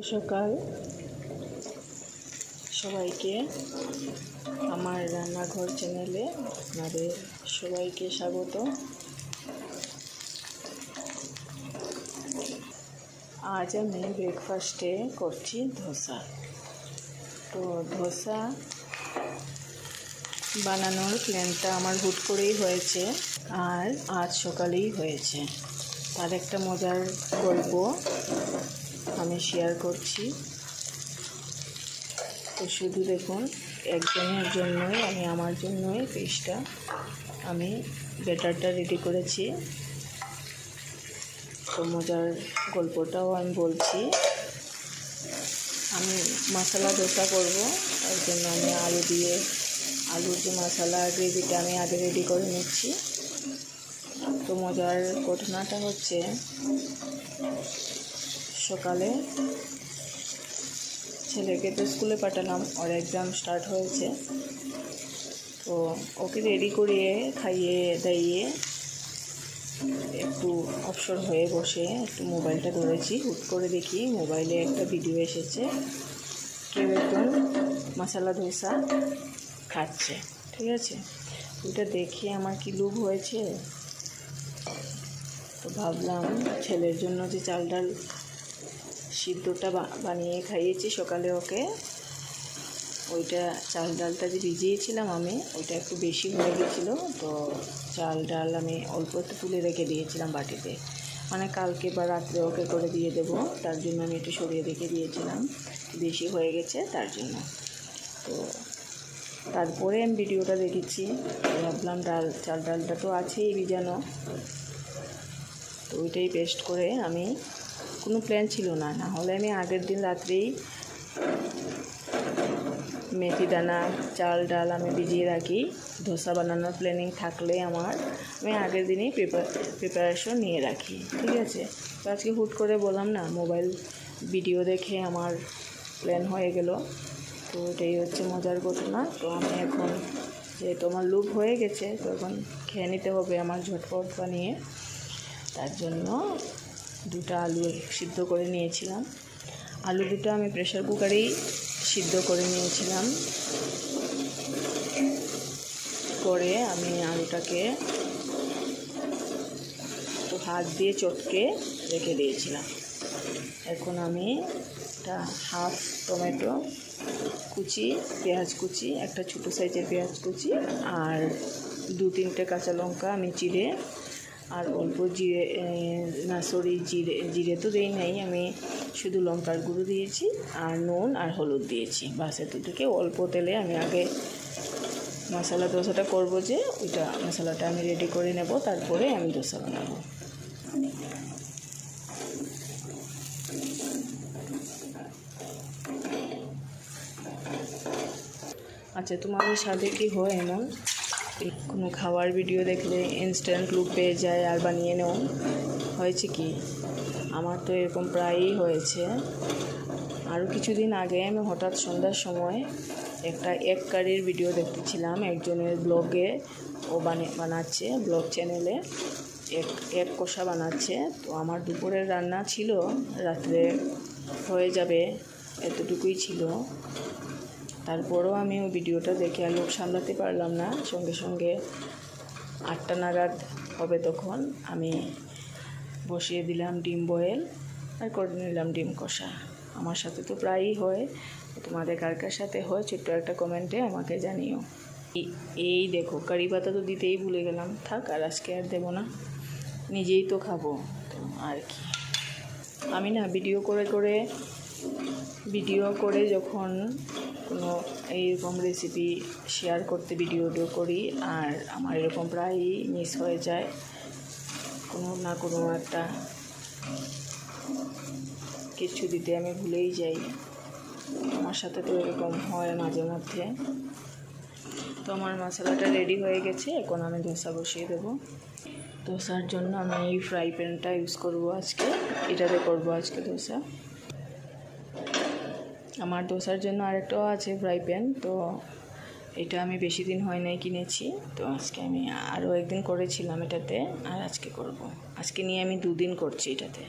সকাল। সবাইকে, আমার রান্নাঘর চ্যানেলে আপনাদের সবাইকে স্বাগত। আজ আমি ব্রেকফাস্টে করছি ধোসা। তো ধোসা বানানোর প্ল্যানটা আমার হুট করেই হয়েছে আর আজ সকালেই হয়েছে। তার একটা মজার গল্প। আমি শেয়ার করছি। তো শুধু দেখুন, একজনের জন্যই, আমি আমার জন্যই ফিশটা আমি ব্যাটারটা রেডি করেছি। তো মজার গল্পটাও আমি বলছি। আমি মশলা দোসা করব, তার জন্য আমি আলু দিয়ে, আলুর যে মশলা গ্রেভিটা আমি আগে রেডি করে নিচ্ছি। তো মজার ঘটনাটা হচ্ছে সকালে ছেলেকে তো স্কুলে পাঠালাম, ওর এক্সাম স্টার্ট হয়েছে। তো ওকে রেডি করিয়ে খাইয়ে দাইয়ে একটু অবসর হয়ে বসে একটু মোবাইলটা ধরেছি। হুট করে দেখি মোবাইলে একটা ভিডিও এসেছে। কেউ একজন মশালা ধোসা খাচ্ছে, ঠিক আছে? ওইটা দেখে আমার কি লোভ হয়েছে? তো ভাবলাম ছেলের জন্য যে চাল ডাল সিদ্ধটা বানিয়ে খাইয়েছি সকালে ওকে। ওইটা চাল ডালটা যে ভিজিয়েছিলাম আমি, ওইটা একটু বেশি হয়ে গেছিল, তো চাল ডাল আমি অল্প একটু তুলে রেখে দিয়েছিলাম বাটিতে। মানে কালকে বা রাত্রে ওকে করে দিয়ে দেবো, তার জন্য আমি একটু সরিয়ে রেখে দিয়েছিলাম। বেশি হয়ে গেছে তার জন্য। তো তারপরে আমি ভিডিওটা দেখেছি ভাবলাম ডাল, চাল ডালটা তো আছেই, ভিজানো। তো ওইটাই পেস্ট করে আমি কোনো প্ল্যান ছিল না। না হলে আমি আগের দিন রাত্রেই মেথি দানা, চাল, ডাল আমি ভিজিয়ে রাখি। ধোসা বানানোর প্ল্যানিং থাকলে আমার আমি আগের দিনেই প্রিপার প্রিপারেশন নিয়ে রাখি, ঠিক আছে? তো আজকে হুট করে বললাম না মোবাইল ভিডিও দেখে আমার প্ল্যান হয়ে গেল। তো এটাই হচ্ছে মজার ঘটনা। তো আমি এখন যেহেতু আমার লুপ হয়ে গেছে, তো এখন খেয়ে নিতে হবে আমার ঝটপট বানিয়ে। তার জন্য দুটো আলু সিদ্ধ করে নিয়েছিলাম। আলু দুটো আমি প্রেশার কুকারেই সিদ্ধ করে নিয়েছিলাম। করে আমি আলুটাকে একটু হাত দিয়ে চটকে রেখে দিয়েছিলাম। এখন আমি একটা হাফ টমেটো কুচি, পেঁয়াজ কুচি, একটা ছোটো সাইজের পেঁয়াজ কুচি আর দু তিনটে কাঁচা লঙ্কা আমি চিড়ে আর অল্প জিরে না, সরি, জিরে জিরে তো দেই নাই, আমি শুধু লঙ্কার গুঁড়ো দিয়েছি আর নুন আর হলুদ দিয়েছি। বাস এতটুকু অল্প তেলে আমি আগে মশলা দোসাটা করব যে, ওইটা মশলাটা আমি রেডি করে নেব, তারপরে আমি দোসা বানাবো। আচ্ছা তোমাদের সাথে কি হয় এমন? কোনো খাওয়ার ভিডিও দেখলে ইনস্ট্যান্ট লুক পেয়ে যায় আর বানিয়ে নেও। হয়েছে কি? আমার তো এরকম প্রায়ই হয়েছে। আরও কিছুদিন আগে আমি হঠাৎ সন্ধ্যার সময় একটা এক কারির ভিডিও দেখতেছিলাম একজনের ব্লগে ও বানাচ্ছে ব্লগ চ্যানেলে এক এক কষা বানাচ্ছে। তো আমার দুপুরের রান্না ছিল, রাত্রে হয়ে যাবে। এতটুকুই ছিল। তারপরও আমি ওই ভিডিওটা দেখে আর লোক সামলাতে পারলাম না। সঙ্গে সঙ্গে আটটা নাগাদ হবে তখন আমি বসিয়ে দিলাম ডিম বয়েল আর করে নিলাম ডিম কষা। আমার সাথে তো প্রায়ই হয়। তোমাদের কার কার সাথে হয় ছোট্ট একটা কমেন্টে আমাকে জানিও। এই দেখো, কারি পাতা তো দিতেই ভুলে গেলাম। থাক, আর আজকে আর দেবো না। নিজেই তো খাব। তো আর কি। আমি না ভিডিও করে করে ভিডিও করে যখন কোনো এইরকম রেসিপি শেয়ার করতে ভিডিও করি, আর আমার এরকম প্রায়ই মিস হয়ে যায়। কোনো না কোনো একটা কিছু দিতে আমি ভুলেই যাই। আমার সাথে তো এরকম হয় মাঝে মধ্যে। তো আমার মশলাটা রেডি হয়ে গেছে, এখন আমি ধোসা বসিয়ে দেবো। ধোসার জন্য আমি এই ফ্রাই প্যানটা ইউজ করব আজকে। এটাতে করব আজকে ধোসা। আমার দোসার জন্য আরেকটাও আছে ফ্রাই প্যান তো এটা আমি বেশি দিন হয় নাই কিনেছি। তো আজকে আমি আরও একদিন করেছিলাম এটাতে, আর আজকে করব। আজকে নিয়ে আমি দুদিন করছি এটাতে।